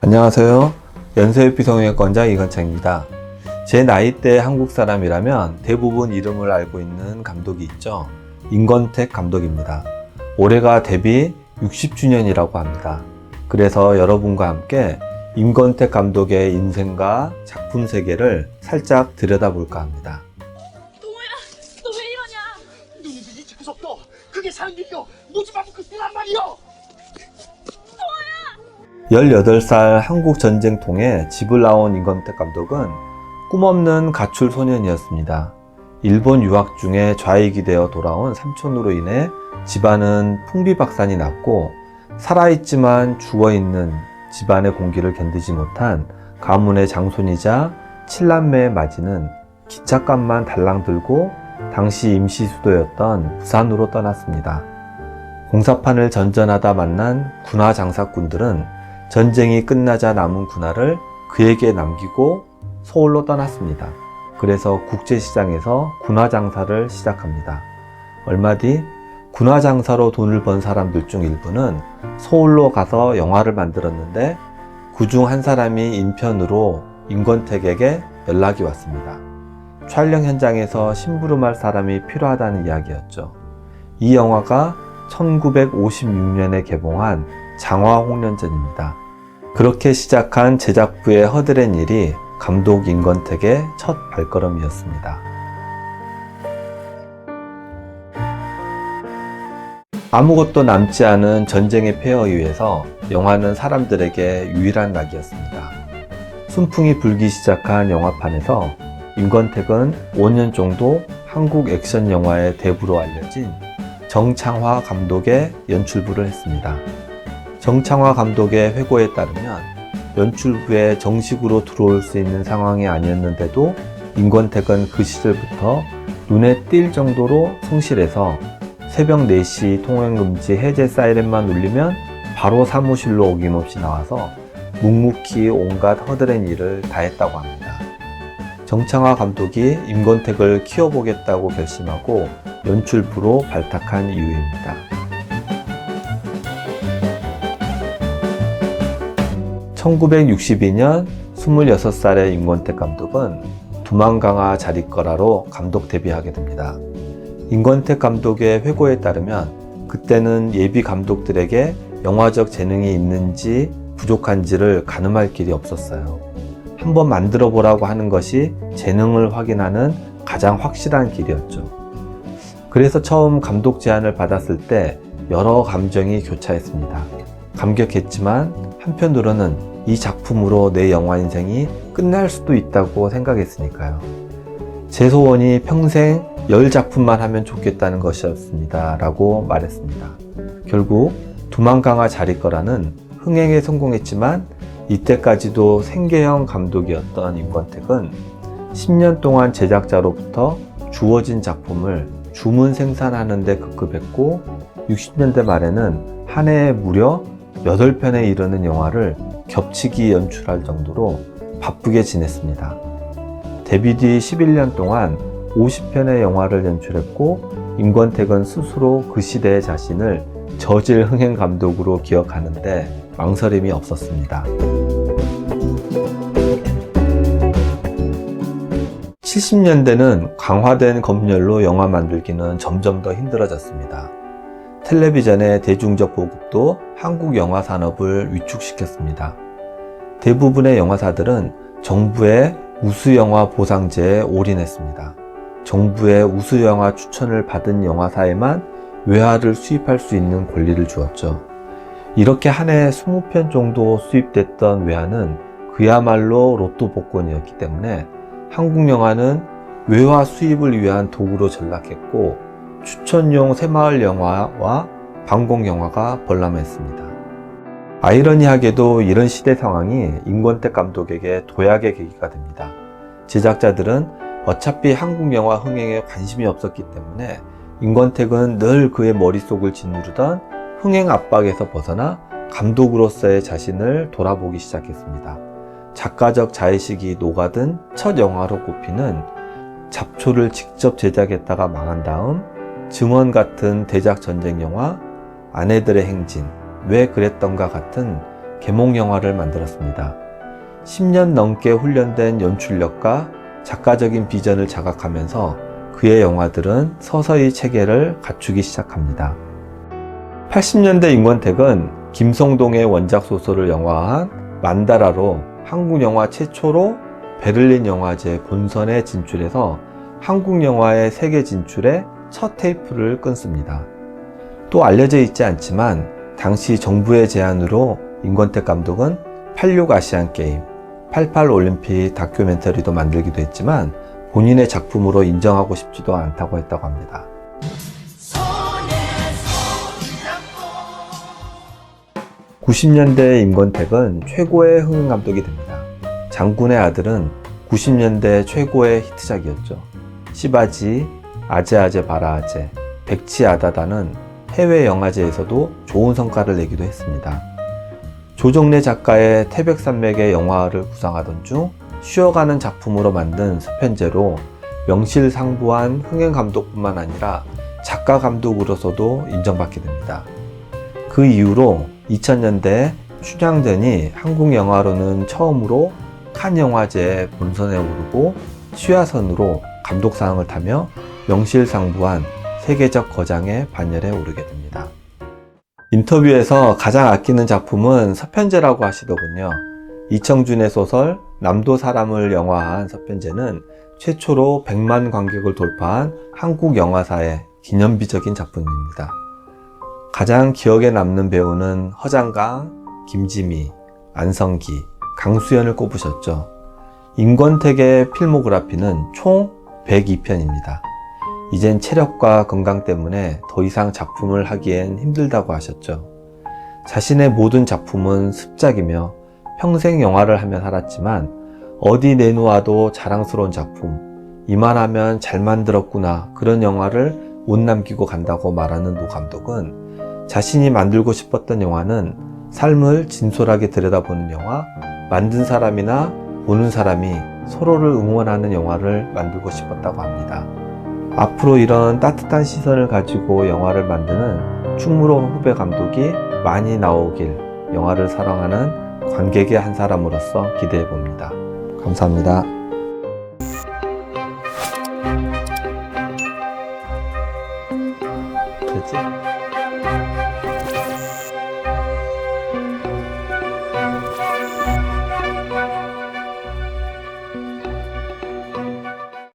안녕하세요. 연세유피성형외과원장 이건창입니다. 제 나이대 한국 사람이라면 대부분 이름을 알고 있는 감독이 있죠. 임건택 감독입니다. 올해가 데뷔 60주년이라고 합니다. 그래서 여러분과 함께 임건택 감독의 인생과 작품 세계를 살짝 들여다볼까 합니다. 동호야, 너 왜 이러냐? 누구든지 재수없어 그게 상길이요 무지마부 그때란 말이요 18살 한국 전쟁통에 집을 나온 임건택 감독은 꿈없는 가출 소년이었습니다. 일본 유학 중에 좌익이 되어 돌아온 삼촌으로 인해 집안은 풍비박산이 났고 살아있지만 죽어있는 집안의 공기를 견디지 못한 가문의 장손이자 칠남매의 맞이는 기찻값만 달랑 들고 당시 임시 수도였던 부산으로 떠났습니다. 공사판을 전전하다 만난 군화 장사꾼들은 전쟁이 끝나자 남은 군화를 그에게 남기고 서울로 떠났습니다. 그래서 국제시장에서 군화 장사를 시작합니다. 얼마 뒤 군화 장사로 돈을 번 사람들 중 일부는 서울로 가서 영화를 만들었는데 그 중 한 사람이 인편으로 임권택에게 연락이 왔습니다. 촬영 현장에서 심부름할 사람이 필요하다는 이야기였죠. 이 영화가 1956년에 개봉한 장화홍련전입니다. 그렇게 시작한 제작부의 허드렛 일이 감독 임건택의 첫 발걸음이었습니다. 아무것도 남지 않은 전쟁의 폐허 이후에서 영화는 사람들에게 유일한 낙이었습니다. 순풍이 불기 시작한 영화판에서 임건택은 5년 정도 한국 액션 영화의 대부로 알려진 정창화 감독의 연출부를 했습니다. 정창화 감독의 회고에 따르면 연출부에 정식으로 들어올 수 있는 상황이 아니었는데도 임권택은 그 시절부터 눈에 띌 정도로 성실해서 새벽 4시 통행금지 해제 사이렌만 울리면 바로 사무실로 어김없이 나와서 묵묵히 온갖 허드렛 일을 다 했다고 합니다. 정창화 감독이 임권택을 키워보겠다고 결심하고 연출부로 발탁한 이유입니다. 1962년 26살의 임권택 감독은 두만강화 자리거라로 감독 데뷔하게 됩니다. 임권택 감독의 회고에 따르면 그때는 예비 감독들에게 영화적 재능이 있는지 부족한지를 가늠할 길이 없었어요. 한번 만들어 보라고 하는 것이 재능을 확인하는 가장 확실한 길이었죠. 그래서 처음 감독 제안을 받았을 때 여러 감정이 교차했습니다. 감격했지만 한편으로는 이 작품으로 내 영화 인생이 끝날 수도 있다고 생각했으니까요. 제 소원이 평생 열 작품만 하면 좋겠다는 것이었습니다. 라고 말했습니다. 결국 두만강화 자리거라는 흥행에 성공했지만 이때까지도 생계형 감독이었던 임권택은 10년 동안 제작자로부터 주어진 작품을 주문 생산하는 데 급급했고 60년대 말에는 한 해에 무려 8편에 이르는 영화를 겹치기 연출할 정도로 바쁘게 지냈습니다. 데뷔 뒤 11년 동안 50편의 영화를 연출했고 임권택은 스스로 그 시대의 자신을 저질 흥행 감독으로 기억하는데 망설임이 없었습니다. 70년대는 강화된 검열로 영화 만들기는 점점 더 힘들어졌습니다. 텔레비전의 대중적 보급도 한국 영화 산업을 위축시켰습니다. 대부분의 영화사들은 정부의 우수영화 보상제에 올인했습니다. 정부의 우수영화 추천을 받은 영화사에만 외화를 수입할 수 있는 권리를 주었죠. 이렇게 한 해에 20편 정도 수입됐던 외화는 그야말로 로또 복권이었기 때문에 한국 영화는 외화 수입을 위한 도구로 전락했고 추천용 새마을 영화와 방공 영화가 벌람했습니다. 아이러니하게도 이런 시대 상황이 임권택 감독에게 도약의 계기가 됩니다. 제작자들은 어차피 한국 영화 흥행에 관심이 없었기 때문에 임권택은 늘 그의 머릿속을 짓누르던 흥행 압박에서 벗어나 감독으로서의 자신을 돌아보기 시작했습니다. 작가적 자의식이 녹아든 첫 영화로 꼽히는 잡초를 직접 제작했다가 망한 다음 증원 같은 대작 전쟁 영화, 아내들의 행진, 왜 그랬던가 같은 개몽 영화를 만들었습니다. 10년 넘게 훈련된 연출력과 작가적인 비전을 자각하면서 그의 영화들은 서서히 체계를 갖추기 시작합니다. 80년대 임권택은 김성동의 원작 소설을 영화한 만다라로 한국 영화 최초로 베를린 영화제 본선에 진출해서 한국 영화의 세계 진출에 첫 테이프를 끊습니다. 또 알려져 있지 않지만 당시 정부의 제안으로 임권택 감독은 86 아시안 게임, 88 올림픽 다큐멘터리도 만들기도 했지만 본인의 작품으로 인정하고 싶지도 않다고 했다고 합니다. 90년대 임권택은 최고의 흥행 감독이 됩니다. 장군의 아들은 90년대 최고의 히트작이었죠. 시바지, 아제아제 바라아제, 백치아다다는 해외 영화제에서도 좋은 성과를 내기도 했습니다. 조정래 작가의 태백산맥의 영화를 구상하던 중 쉬어가는 작품으로 만든 수편제로 명실상부한 흥행 감독뿐만 아니라 작가 감독으로서도 인정받게 됩니다. 그 이후로 2000년대 춘향전이 한국 영화로는 처음으로 칸 영화제 본선에 오르고 수야선으로 감독상을 타며 명실상부한 세계적 거장의 반열에 오르게 됩니다. 인터뷰에서 가장 아끼는 작품은 서편제라고 하시더군요. 이청준의 소설 남도 사람을 영화한 서편제는 최초로 100만 관객을 돌파한 한국 영화사의 기념비적인 작품입니다. 가장 기억에 남는 배우는 허장강, 김지미, 안성기, 강수연을 꼽으셨죠. 임권택의 필모그라피는 총 102편입니다. 이젠 체력과 건강 때문에 더 이상 작품을 하기엔 힘들다고 하셨죠. 자신의 모든 작품은 습작이며 평생 영화를 하며 살았지만 어디 내놓아도 자랑스러운 작품, 이만하면 잘 만들었구나 그런 영화를 못 남기고 간다고 말하는 노 감독은 자신이 만들고 싶었던 영화는 삶을 진솔하게 들여다보는 영화, 만든 사람이나 보는 사람이 서로를 응원하는 영화를 만들고 싶었다고 합니다. 앞으로 이런 따뜻한 시선을 가지고 영화를 만드는 충무로 후배 감독이 많이 나오길 영화를 사랑하는 관객의 한 사람으로서 기대해 봅니다. 감사합니다. 됐지?